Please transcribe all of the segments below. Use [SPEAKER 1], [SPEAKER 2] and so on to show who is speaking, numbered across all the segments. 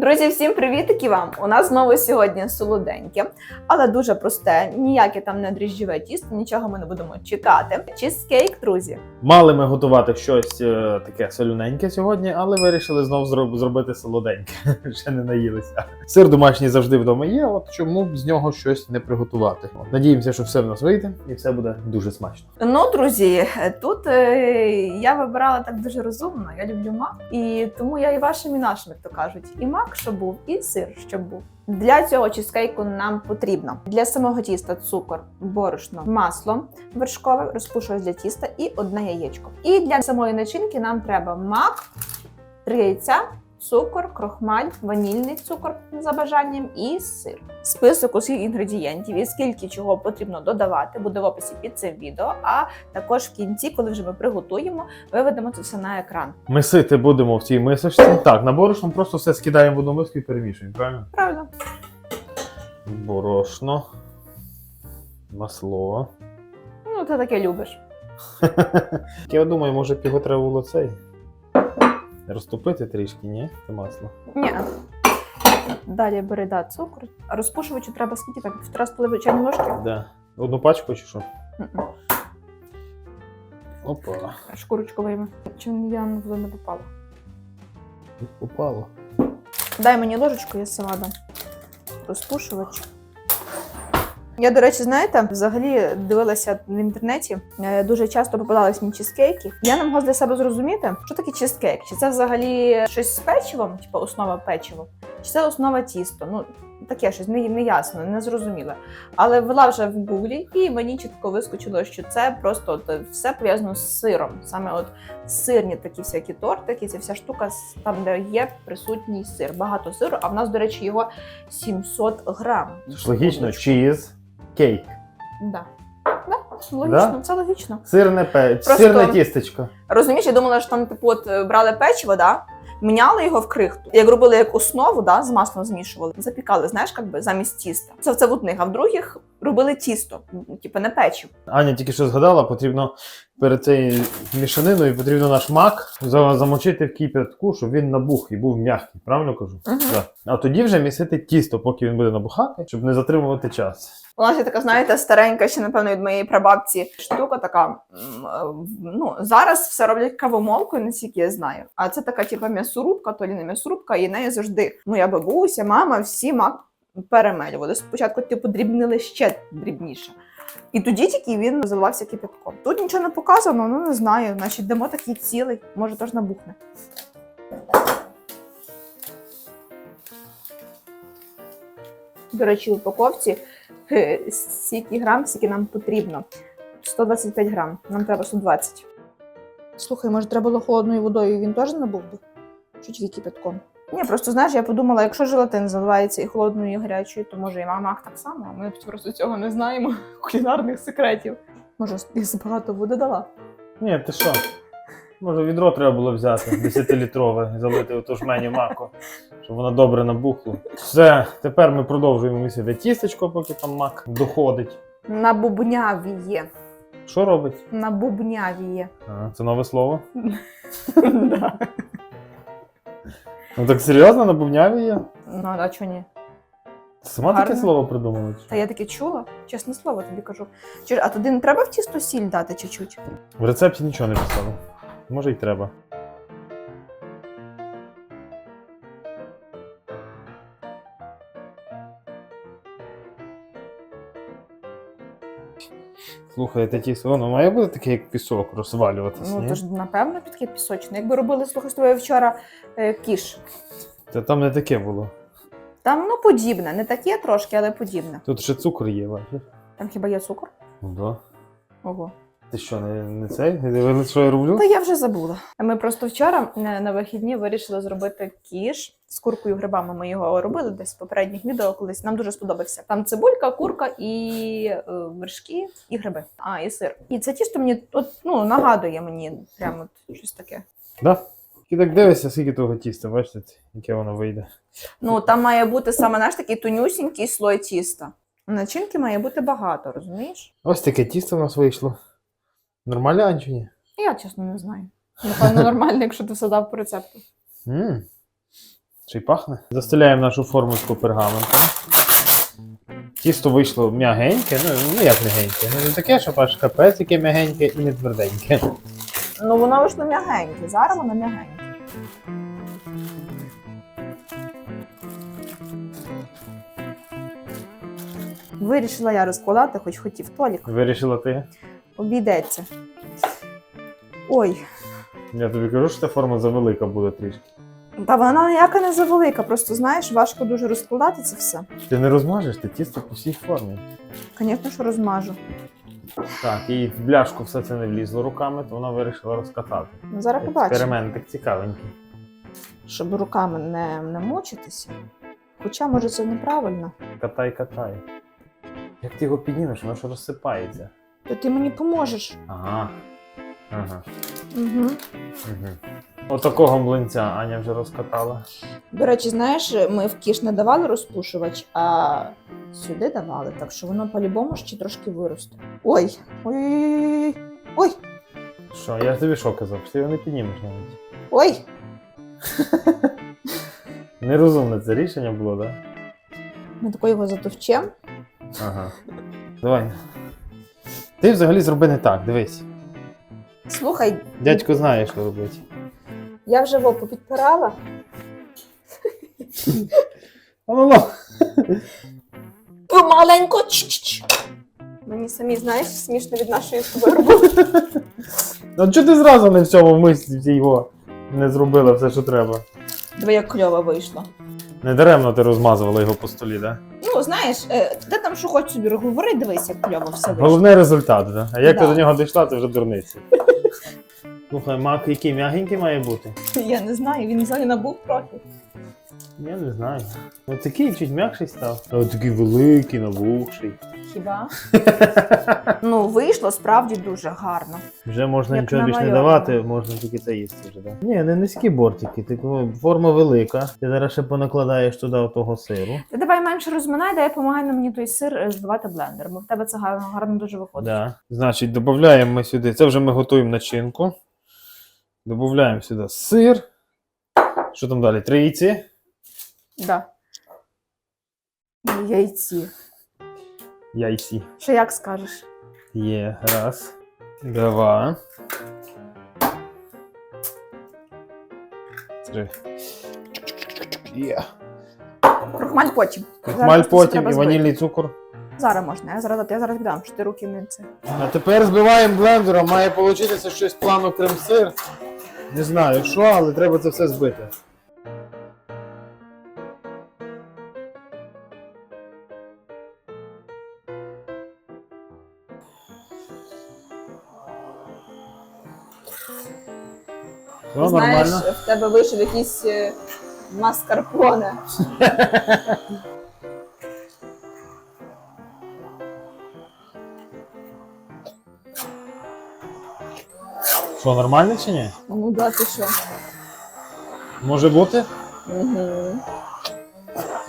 [SPEAKER 1] Друзі, всім привітики вам! У нас знову сьогодні солоденьке, але дуже просте. Ніяке там не дріжджове тісто, нічого ми не будемо чекати. Чизкейк, друзі.
[SPEAKER 2] Мали ми готувати щось е, таке солюненьке сьогодні, але вирішили знов зроб- зробити солоденьке. Ще не наїлися. Сир домашній завжди вдома є, от чому б з нього щось не приготувати. От, Надіємося, що все в нас вийде і все буде дуже смачно.
[SPEAKER 1] Ну, друзі, тут е, я вибирала так дуже розумно. Я люблю мак, і тому я і вашим, і нашим, як то кажуть, і мак, щоб був, і сир, щоб був. Для цього чізкейку нам потрібно для самого тіста цукор, борошно, масло вершкове, розпушувач для тіста і одне яєчко. І для самої начинки нам треба мак, три яйця. Цукор, крохмаль, ванільний цукор за бажанням і сир. Список усіх інгредієнтів і скільки чого потрібно додавати буде в описі під цим відео. А також в кінці, коли вже ми приготуємо, виведемо це все на екран.
[SPEAKER 2] Мисити будемо в цій мисочці. Так, на борошно просто все скидаємо в одну миску і перемішуємо, правильно?
[SPEAKER 1] Правильно?
[SPEAKER 2] Борошно, масло.
[SPEAKER 1] Ну, ти таке любиш.
[SPEAKER 2] Я думаю, може б його треба було цей. Розтопити трішки, ні? Це масло.
[SPEAKER 1] Ні. Далі бери да, цукор. А Розпушувачу треба скільки так? Півтора столової чайної ложки.
[SPEAKER 2] Да. Одну пачку чи що? Опа.
[SPEAKER 1] Шкурочку вийми. Чи я в не попала?
[SPEAKER 2] Упало.
[SPEAKER 1] Дай мені ложечку, я сама дам. Розпушувач. Я, до речі, знаєте, взагалі дивилася в інтернеті. е, Дуже часто попадались мені чизкейки. Я не могла для себе зрозуміти, що таке чизкейк. Чи це взагалі щось з печивом, типу основа печива, чи це основа тісто. Ну, таке щось не, не ясно, не зрозуміло. Але ввела вже в гуглі, і мені чітко вискочило, що це просто от, все пов'язано з сиром. Саме от сирні такі всякі тортики, ця вся штука там, де є присутній сир. Багато сиру, а в нас, до речі, його 700 грам.
[SPEAKER 2] Це логічно, чіз, кейк.
[SPEAKER 1] Да. Да, логічно,
[SPEAKER 2] Да?
[SPEAKER 1] це логічно.
[SPEAKER 2] Сирне пе...
[SPEAKER 1] Просто-
[SPEAKER 2] сирне тістечко.
[SPEAKER 1] Розумієш, я думала, що там типу от е, брали печиво, да? Міняли його в крихту, як робили як основу, да, з маслом змішували, запікали, знаєш, як би замість тіста. Це, це в одних, а в других робили тісто, типу не печиво.
[SPEAKER 2] Аня тільки що згадала, потрібно перед цією мішаниною потрібно наш мак за- замочити в кип'ятку, щоб він набух і був м'який. Правильно кажу?
[SPEAKER 1] Мгм.
[SPEAKER 2] Да. А тоді вже місити тісто, поки він буде набухати, щоб не затримувати час.
[SPEAKER 1] У нас є така, знаєте, старенька, ще напевно від моєї прабабці штука така. е, Ну зараз все роблять кавомолкою, наскільки я знаю. А це така, типу, м'ясорубка, то лі не м'ясорубка, і нею завжди моя бабуся, мама, всі мак перемелювали. Спочатку, типу, дрібнили ще дрібніше. І тоді тільки він заливався кипятком. Тут нічого не показано, ну не знаю. Значить, дамо такий цілий, може теж набухне. До речі, в упаковці стільки грам, скільки нам потрібно. 125 грам, нам треба 120. Слухай, може, треба було холодною водою, і він теж набув би? Чи тільки кипятком? Ні, просто знаєш, я подумала, якщо желатин заливається і холодною, і гарячою, то може і мамак так само. а Ми просто цього не знаємо кулінарних секретів. Може, я забагато води дала?
[SPEAKER 2] Ні, ти що? Може, відро треба було взяти 10-літрове і залити у ту жменю маку, щоб воно добре набухло. Все, тепер ми продовжуємо місити тістечко, поки там мак доходить.
[SPEAKER 1] Набубнявіє.
[SPEAKER 2] Що робить?
[SPEAKER 1] Набубнявіє.
[SPEAKER 2] А, це нове слово.
[SPEAKER 1] Да.
[SPEAKER 2] Ну так серйозно набувняв є?
[SPEAKER 1] Ну, а чого ні?
[SPEAKER 2] Ти сама таке слово придумала? чи що?
[SPEAKER 1] Та я таке чула, чесне слово тобі кажу. Чи, а туди не треба в тісто сіль дати чуть-чуть?
[SPEAKER 2] В рецепті нічого не писало. Може й треба. Слухайте, тісто, воно має бути таке, як пісок, розвалюватися.
[SPEAKER 1] Ну,
[SPEAKER 2] ні?
[SPEAKER 1] то ж, напевно, таке пісочне. Якби робили, слухай, тобою вчора е, кіш.
[SPEAKER 2] Та там не таке було.
[SPEAKER 1] Там, ну, подібне, не таке трошки, але подібне.
[SPEAKER 2] Тут ще цукор є, бачиш?
[SPEAKER 1] Там хіба є цукор?
[SPEAKER 2] Ну да.
[SPEAKER 1] Ого.
[SPEAKER 2] Ти що, не, не цей? Не що я роблю?
[SPEAKER 1] Та я вже забула. Ми просто вчора е, на вихідні вирішили зробити кіш з куркою і грибами. Ми його робили десь в попередніх відео колись. Нам дуже сподобався. Там цибулька, курка і е, вершки, і гриби. А, і сир. І це тісто мені от, ну, нагадує мені прямо от щось таке.
[SPEAKER 2] Да? І так дивишся, скільки того тіста, бачите, яке воно вийде.
[SPEAKER 1] Ну, там має бути саме наш такий тонюсінький слой тіста. Начинки має бути багато, розумієш?
[SPEAKER 2] Ось таке тісто у нас вийшло. Нормально, Анчуні?
[SPEAKER 1] Я чесно не знаю. Напевно, нормально, якщо ти все дав по рецепту.
[SPEAKER 2] М. Чи пахне? Застеляємо нашу формочку пергаментом. Тісто вийшло м'ягеньке, ну, ну як м'ягеньке. Ну не таке, що аж капець, яке м'ягеньке і не тверденьке.
[SPEAKER 1] Ну, воно вийшло м'ягеньке. Зараз воно м'ягеньке. Вирішила я розкладати, хоч хотів Толік.
[SPEAKER 2] Вирішила ти.
[SPEAKER 1] Обійдеться. Ой,
[SPEAKER 2] Я тобі кажу, що ця форма завелика буде трішки.
[SPEAKER 1] та вона ніяка не завелика, просто знаєш, важко дуже розкладати це все.
[SPEAKER 2] Ти не розмажеш, ти тісто по всій формі.
[SPEAKER 1] Звісно, що розмажу.
[SPEAKER 2] Так, і в бляшку все це не влізло руками, то вона вирішила розкатати.
[SPEAKER 1] Ну, зараз побачимо.
[SPEAKER 2] Експериментик цікавенький.
[SPEAKER 1] Щоб руками не, не мучитися. Хоча, може, це неправильно.
[SPEAKER 2] Катай, катай. Як ти його піднімеш, воно ж розсипається.
[SPEAKER 1] То ти мені поможеш.
[SPEAKER 2] Ага. Ага.
[SPEAKER 1] Угу.
[SPEAKER 2] Угу. Отакого млинця Аня вже розкатала.
[SPEAKER 1] До речі, знаєш, ми в кіш не давали розпушувач, а сюди давали, так що воно по-любому ще трошки виросте. Ой, ой, ой,
[SPEAKER 2] Що, я тобі що казав? Що ти його не піднімеш навіть.
[SPEAKER 1] ой.
[SPEAKER 2] Нерозумне це рішення було, так? Да?
[SPEAKER 1] Ми тако його затовчем.
[SPEAKER 2] Ага. Давай. Ти взагалі зроби не так, дивись.
[SPEAKER 1] Слухай,
[SPEAKER 2] Дядько знає, що робити.
[SPEAKER 1] я вже вопу підпирала.
[SPEAKER 2] Воно.
[SPEAKER 1] Помаленько. Ч-ч-ч. Мені самі, знаєш, смішно від нашої з тобою роботи.
[SPEAKER 2] Ну чого ти зразу не в цьому мислі його не зробила все, що треба?
[SPEAKER 1] Диви, як кльово вийшло.
[SPEAKER 2] Не даремно ти розмазувала його по столі, так?
[SPEAKER 1] Ну, знаєш, е, ти там що хоч собі говори, дивись, як кльово все вийшло.
[SPEAKER 2] Головний результат, так? А як ти
[SPEAKER 1] Да.
[SPEAKER 2] до нього дійшла, це вже дурниці. Слухай, мак який м'ягенький має бути?
[SPEAKER 1] Я не знаю, він взагалі набув трохи.
[SPEAKER 2] Я не знаю. Ось такий чуть м'якший став. А от такий великий, набухший.
[SPEAKER 1] Хіба? ну, вийшло справді дуже гарно.
[SPEAKER 2] Вже можна
[SPEAKER 1] Як
[SPEAKER 2] нічого більше не
[SPEAKER 1] намальовано.
[SPEAKER 2] давати, можна тільки це їсти вже, так? Ні, не низькі бортики, типу, форма велика. Ти зараз ще понакладаєш туди того сиру.
[SPEAKER 1] Ти давай менше розминай, дай допомагай на мені той сир е, збивати блендер, бо в тебе це гарно, гарно дуже виходить.
[SPEAKER 2] Да. Значить, додаємо ми сюди. Це вже ми готуємо начинку. Додаємо сюди сир. Що там далі? Три яйці.
[SPEAKER 1] Да. Яйці.
[SPEAKER 2] Яйці.
[SPEAKER 1] Що як скажеш?
[SPEAKER 2] Є. Раз. Два. Три. Є.
[SPEAKER 1] Крохмаль потім.
[SPEAKER 2] Крахмаль
[SPEAKER 1] Зараз
[SPEAKER 2] потім
[SPEAKER 1] треба
[SPEAKER 2] і
[SPEAKER 1] збити.
[SPEAKER 2] ванільний цукор.
[SPEAKER 1] Зараз можна, я зараз, я зараз віддам, що ти руки не це.
[SPEAKER 2] А тепер збиваємо блендером. Має вийти щось плану крем-сир. Не знаю що, але треба це все збити.
[SPEAKER 1] Знаєш,
[SPEAKER 2] нормально.
[SPEAKER 1] в тебе вийшов якийсь е, маскарпоне.
[SPEAKER 2] Що, нормально чи ні?
[SPEAKER 1] Ну да, ти що?
[SPEAKER 2] Може бути?
[SPEAKER 1] Угу.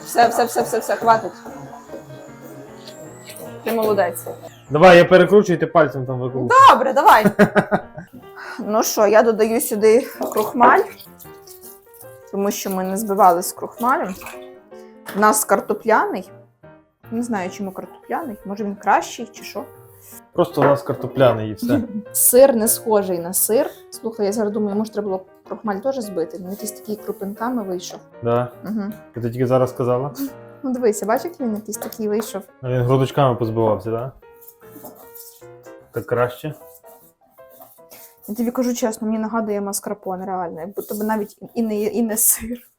[SPEAKER 1] Все, все, все, все, все, хватить. Ти молодець.
[SPEAKER 2] Давай, я перекручую, ти пальцем там викручу.
[SPEAKER 1] Добре, давай. ну що, я додаю сюди крохмаль, тому що ми не збивали з крохмалем. У нас картопляний. Не знаю, чому картопляний. Може він кращий чи що.
[SPEAKER 2] Просто у нас картопляний і все.
[SPEAKER 1] Сир не схожий на сир. Слухай, я зараз думаю, може треба було крохмаль теж збити. Він якийсь такий крупинками вийшов.
[SPEAKER 2] Да.
[SPEAKER 1] Угу.
[SPEAKER 2] Ти тільки зараз сказала.
[SPEAKER 1] Ну дивися, бачиш, як він якийсь такий вийшов.
[SPEAKER 2] А він грудочками позбивався, так? Да? Так краще.
[SPEAKER 1] Я тобі кажу чесно, мені нагадує маскарпоне, реально, як будто б навіть і не, і не сир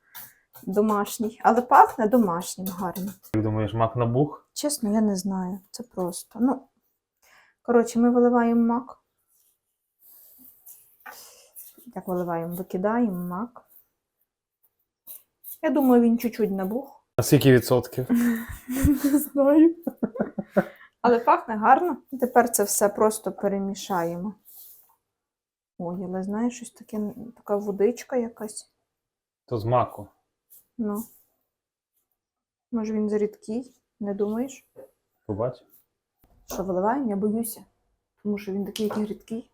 [SPEAKER 1] домашній, але пахне домашнім гарно.
[SPEAKER 2] Як думаєш, мак набух?
[SPEAKER 1] Чесно, я не знаю. Це просто. Ну, коротше, ми виливаємо мак. Як виливаємо, викидаємо мак. Я думаю, він чуть-чуть набух.
[SPEAKER 2] На скільки відсотків?
[SPEAKER 1] Не знаю. Але пахне гарно. Тепер це все просто перемішаємо. Ой, але знаєш, щось таке, така водичка якась.
[SPEAKER 2] То з маку.
[SPEAKER 1] Ну. Може він зарідкий, не думаєш?
[SPEAKER 2] Побач.
[SPEAKER 1] Що виливаємо? Я боюся. Тому що він такий який рідкий.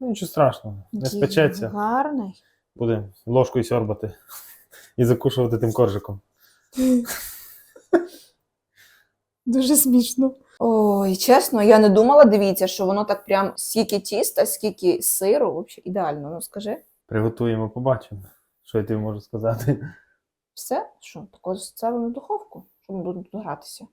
[SPEAKER 2] Ну, нічого страшного. Не
[SPEAKER 1] Який
[SPEAKER 2] спечеться.
[SPEAKER 1] Гарний.
[SPEAKER 2] Буде ложкою сьорбати і закушувати тим коржиком.
[SPEAKER 1] Дуже смішно. Ой, чесно, я не думала, дивіться, що воно так прям скільки тіста, скільки сиру, взагалі ідеально. Ну скажи,
[SPEAKER 2] Приготуємо, побачимо. Що я тобі можу сказати?
[SPEAKER 1] все? Що, тако ставимо в духовку, щоб воно буде тут гратися.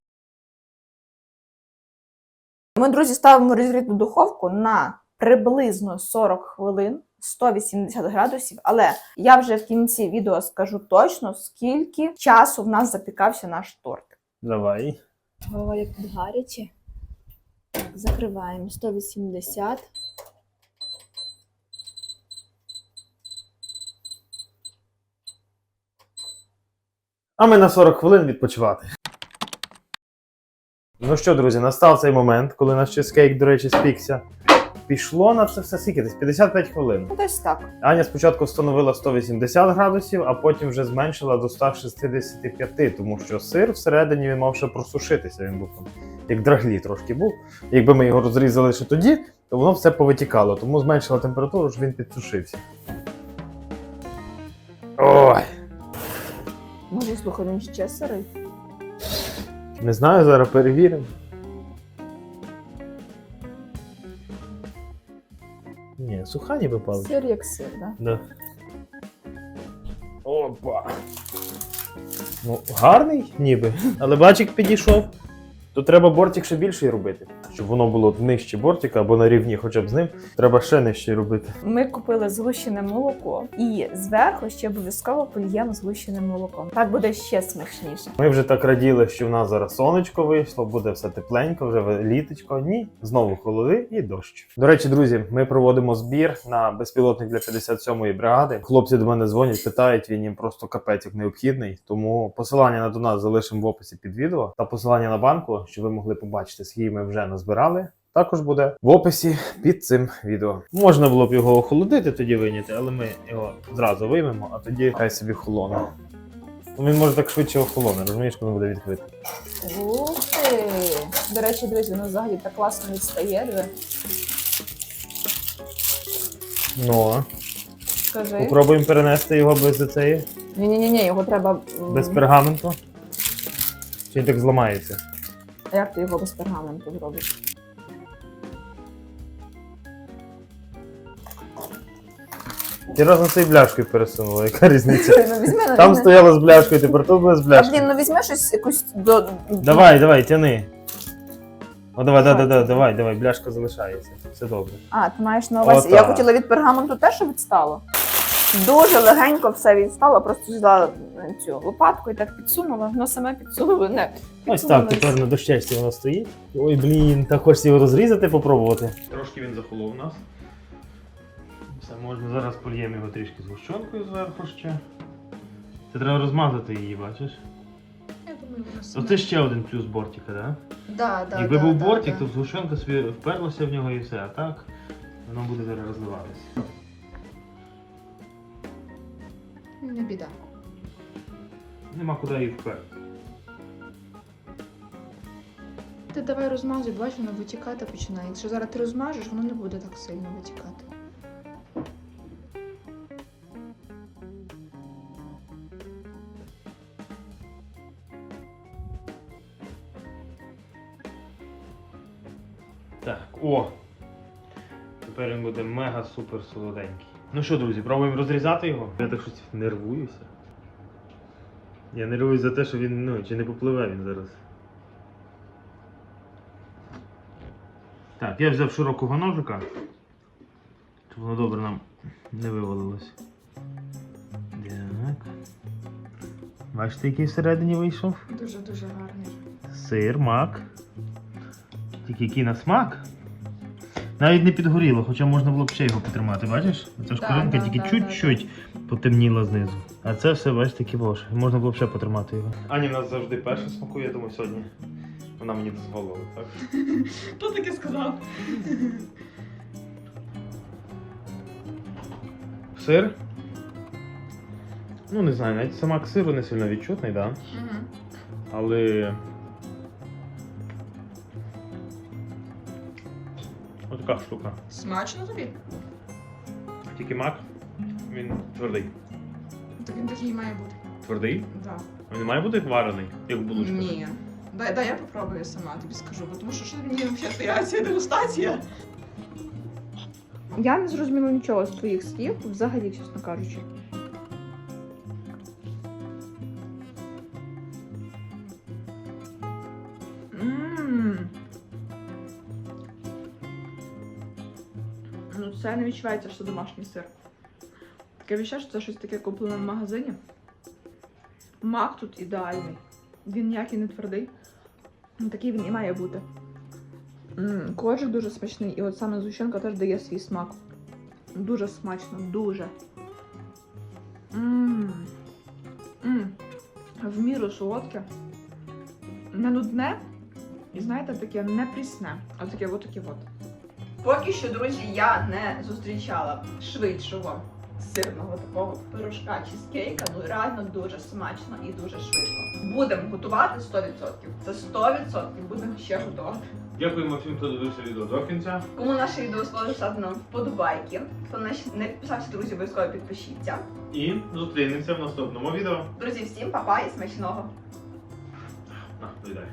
[SPEAKER 1] Ми, друзі, ставимо розігріту духовку на приблизно 40 хвилин, 180 градусів, але я вже в кінці відео скажу точно, скільки часу в нас запікався наш торт.
[SPEAKER 2] Давай.
[SPEAKER 1] Голова як тут гаряче. Так, закриваємо 180.
[SPEAKER 2] А ми на 40 хвилин відпочивати. Ну що, друзі, настав цей момент, коли наш чизкейк, до речі, спікся. Пішло на це все скільки? Десь 55 хвилин.
[SPEAKER 1] Ну, десь так.
[SPEAKER 2] Аня спочатку встановила 180 градусів, а потім вже зменшила до 165, тому що сир всередині він мав ще просушитися. Він був там як драглі трошки був. Якби ми його розрізали ще тоді, то воно все повитікало, тому зменшила температуру, щоб він підсушився. Ой!
[SPEAKER 1] Може, слухай, він ще сирий.
[SPEAKER 2] Не знаю, зараз перевіримо. Ні, суха ніби паличка.
[SPEAKER 1] Сир як сир, так? Да?
[SPEAKER 2] Да. Опа. Ну, гарний ніби. Але бачик підійшов. То треба бортик ще більший робити. Щоб воно було нижче бортика або на рівні хоча б з ним. Треба ще нижче робити.
[SPEAKER 1] Ми купили згущене молоко і зверху ще обов'язково польємо згущеним молоком. Так буде ще смачніше.
[SPEAKER 2] Ми вже так раділи, що в нас зараз сонечко вийшло, буде все тепленько, вже літочко. Ні, знову холоди і дощ. До речі, друзі, ми проводимо збір на безпілотник для 57-ї бригади. Хлопці до мене дзвонять, питають, він їм просто капець як необхідний. Тому посилання на донат залишимо в описі під відео та посилання на банку, щоб ви могли побачити, скільки ми вже назбирали. Також буде в описі під цим відео. Можна було б його охолодити, тоді вийняти, але ми його зразу виймемо, а тоді хай собі холоне. Ну, Він може так швидше охолоне, розумієш, коли буде відкритий.
[SPEAKER 1] Ух ти! До речі, друзі, воно взагалі так класно відстає. Диви.
[SPEAKER 2] Ну.
[SPEAKER 1] Скажи.
[SPEAKER 2] попробуємо перенести його без цієї,
[SPEAKER 1] Ні, ні, ні, ні, його треба. м,
[SPEAKER 2] без пергаменту. Чи він так зламається?
[SPEAKER 1] А як ти його без пергаменту зробиш?
[SPEAKER 2] Ти разом з цією бляшкою пересунула, яка різниця?
[SPEAKER 1] Ну візьми, ну,
[SPEAKER 2] Там
[SPEAKER 1] візьми.
[SPEAKER 2] стояла з бляшкою, тепер тут без
[SPEAKER 1] А,
[SPEAKER 2] бляшки.
[SPEAKER 1] блін, ну візьми щось якусь до.
[SPEAKER 2] Давай, давай, тяни. О, давай, давай, давай, давай, давай, бляшка залишається. Все добре.
[SPEAKER 1] А, ти маєш на увазі. Я
[SPEAKER 2] Отак.
[SPEAKER 1] хотіла від пергаменту теж щоб відстало. Дуже легенько все відстало, просто взяла е, цю лопатку і так підсунула, воно саме підсунуло. Не,
[SPEAKER 2] Ось так, тепер на дощечці воно стоїть. Ой, блін, так хочеться його розрізати, попробувати. Трошки він захолов у нас. Все, можна зараз польємо його трішки згущенкою зверху ще. Це треба розмазати її, бачиш?
[SPEAKER 3] Я думаю, воно
[SPEAKER 2] Оце ще один плюс бортика, так? Да?
[SPEAKER 3] Да, да,
[SPEAKER 2] Якби
[SPEAKER 3] да,
[SPEAKER 2] був
[SPEAKER 3] да,
[SPEAKER 2] бортик,
[SPEAKER 3] да.
[SPEAKER 2] то згущенка собі вперлася в нього і все, а так воно буде зараз розливатися.
[SPEAKER 3] Не біда.
[SPEAKER 2] Нема куди її вперти.
[SPEAKER 3] Ти давай розмазуй, бач, воно витікати починає. Якщо зараз ти розмажеш, воно не буде так сильно витікати.
[SPEAKER 2] Так, о! Тепер він буде мега супер солоденький. Ну що, друзі, пробуємо розрізати його. Я так щось нервуюся. Я нервуюсь за те, що він, ну, чи не попливе він зараз. Так, я взяв широкого ножика, щоб воно добре нам не вивалилось. Так. Бачите, який всередині вийшов?
[SPEAKER 3] Дуже-дуже гарний.
[SPEAKER 2] Сир, мак. Тільки який на смак. Навіть не підгоріло, хоча можна було б ще його потримати, бачиш? Оця
[SPEAKER 3] Да,
[SPEAKER 2] шкуринка
[SPEAKER 3] да,
[SPEAKER 2] тільки
[SPEAKER 3] да,
[SPEAKER 2] чуть-чуть потемніла знизу. А це все, бачите, кібош. Можна було б ще потримати його. Ані в нас завжди перше смакує, я думаю, сьогодні. Вона мені дозволила, так?
[SPEAKER 3] Хто таке сказав?
[SPEAKER 2] Сир. Ну, не знаю, навіть смак сиру не сильно відчутний, так? Да?
[SPEAKER 3] Угу.
[SPEAKER 2] Але. Така штука.
[SPEAKER 3] Смачно тобі?
[SPEAKER 2] Тільки мак. Він твердий.
[SPEAKER 3] Так він такий має бути.
[SPEAKER 2] Твердий?
[SPEAKER 3] Да.
[SPEAKER 2] А Він не має бути варений, як булочка.
[SPEAKER 3] Ні. Дай, дай я попробую сама, тобі скажу, бо тому що що мені взагалі реакція дегустація.
[SPEAKER 1] Я не зрозуміла нічого з твоїх слів, взагалі, чесно кажучи. Це не відчувається, що це домашній сир. Таке відчуття, що це щось таке куплене в магазині. Мак тут ідеальний. Він ніякий не твердий. Ну, Такий він і має бути. М, Коржик дуже смачний, і от саме зущенка теж дає свій смак. Дуже смачно, дуже. М. М. В міру солодке. Не нудне. І знаєте, таке не прісне, а таке от таке от. Поки що, друзі, я не зустрічала швидшого сирного такого пирожка чизкейка. Ну реально дуже смачно і дуже швидко. Будемо готувати 100%. Це 100% будемо ще готувати.
[SPEAKER 2] Дякуємо всім, хто дивився відео до кінця.
[SPEAKER 1] Кому наше відео ставте нам вподобайки. Хто не підписався, друзі, обов'язково підпишіться.
[SPEAKER 2] І зустрінемося в наступному відео.
[SPEAKER 1] Друзі, всім па-па і смачного!
[SPEAKER 2] На, доїдай.